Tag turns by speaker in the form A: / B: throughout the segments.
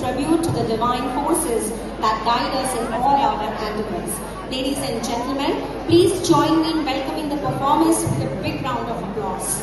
A: tribute to the divine forces that guide us in all our endeavors. Ladies and gentlemen, please join me in welcoming the performers with a big round of applause.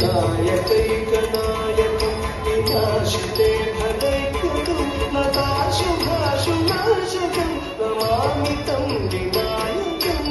B: नायकैकनायकं विनाशिते भदैकुतं लताशु भाषु नाशकं Namami तं विनायकम्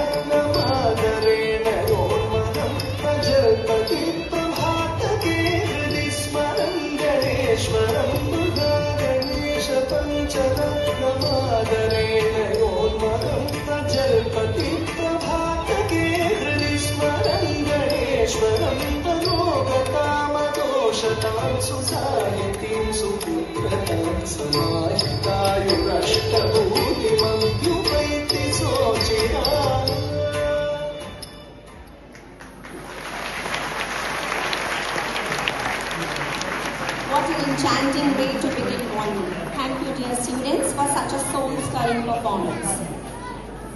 A: What an enchanting way to begin morning. Thank you dear students for such a soul-stirring performance.